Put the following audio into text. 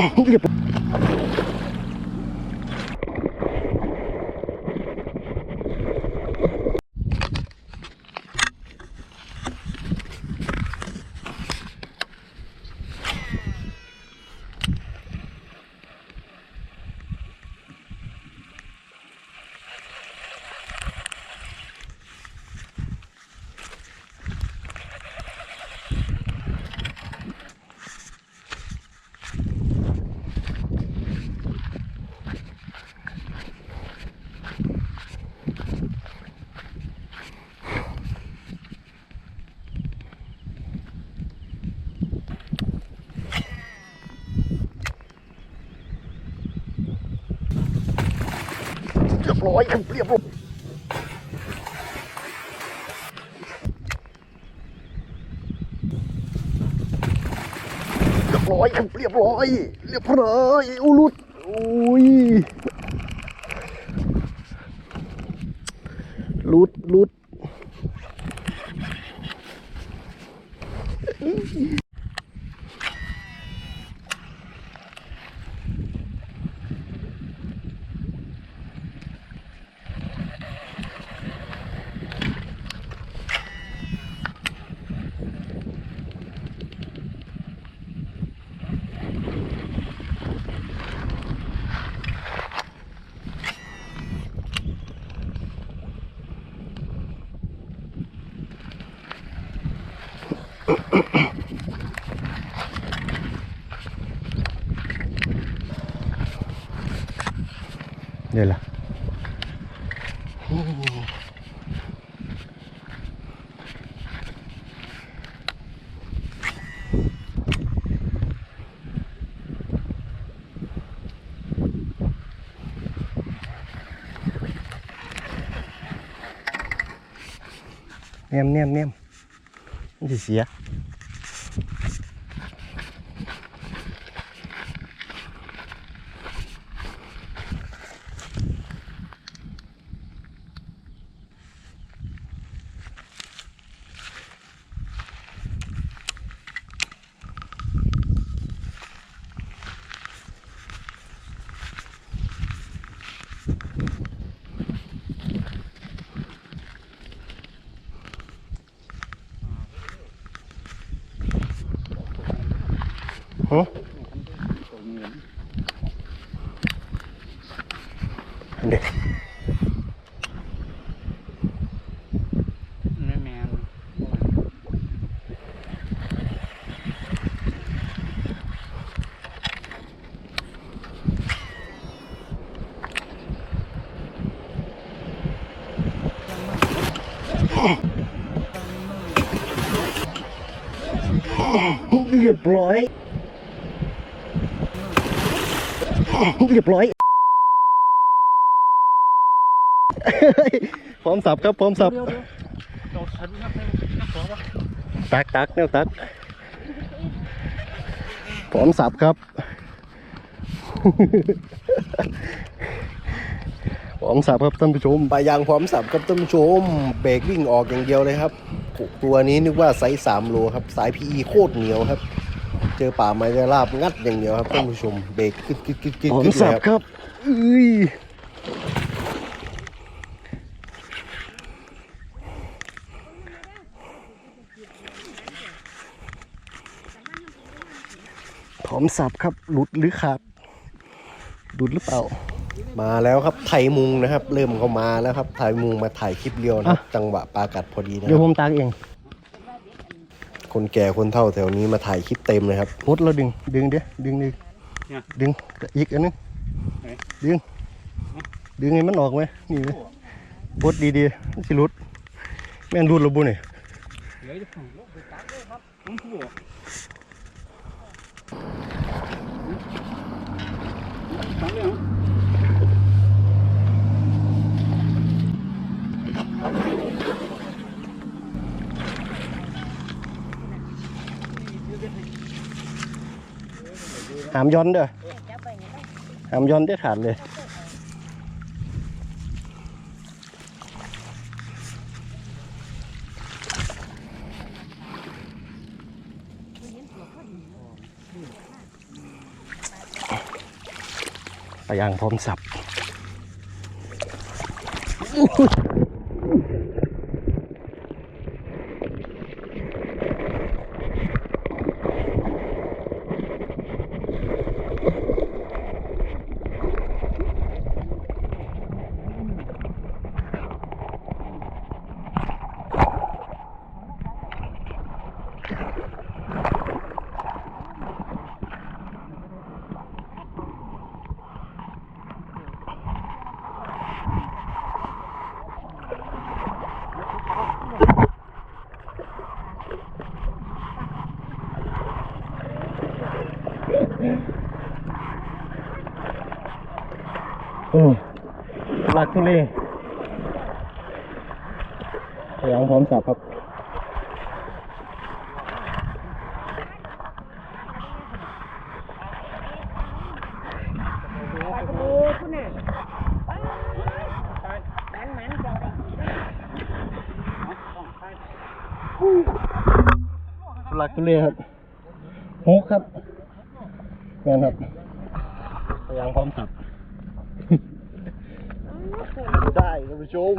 Oh, บร้อยครับเรียบร้อยเรียบร้อยครับเรียบร้อยเรียบร้อยอุลุดอุ้ยลุดลุด เดี๋ยวล่ะเนี ยมเนียมเนียมมันจะ เรียบร้อยพร้อมสับครับพร้อมสับตักตักแนวตักพร้อมสับครับพร้อมสับครับท่านผู้ชมปลายางพร้อมสับครับท่านผู้ชม เบรกวิ่งออกอย่างเดียวเลยครับตัวนี้นึกว่าไซส์สามโลครับ สาย PE โคตรเหนียวครับ เจอป่าไม้จะลาบงัดอย่างเดียวครับท่านผู้ชมเบรกกึดกึดกึดกึดผมกึดสัเลยบครับครับอุ้ยพร้อมสับครับ หลุดหรือขาดหลุดหรือเปล่า มาแล้วครับไทยมุงนะครับ เริ่มเข้ามาแล้วครับไทยมุงมาถ่ายคลิปเรียวนะครับจังหวะปลากัดพอดีนะคเดี๋ยวรับผมตักเอง คนแก่คนเฒ่าแถวนี้มาถ่ายคลิปเต็มเลยครับพุดเราดึง ดึงเดี๋ยวดึงดึงดึงอีกอันนึงดึง ดึงให้มันออกไหมนี่ไหมพุดดีๆมันสิหลุด แม่นหลุดหรือบุเนี่ยเดี๋ยวจะฟังลงไปตักเลยครับน้องผู้ตักเลยเหามย้อนเด้อหามย้อนได้ขาดเลยเปลายางพร้อมสับ โอ้ลักทุเลปลายางพร้อมสับครับทุลักทุเลครับฮุกครับ แม่นครับพยายามพร้อมสับ ได้ท่านผู้ชม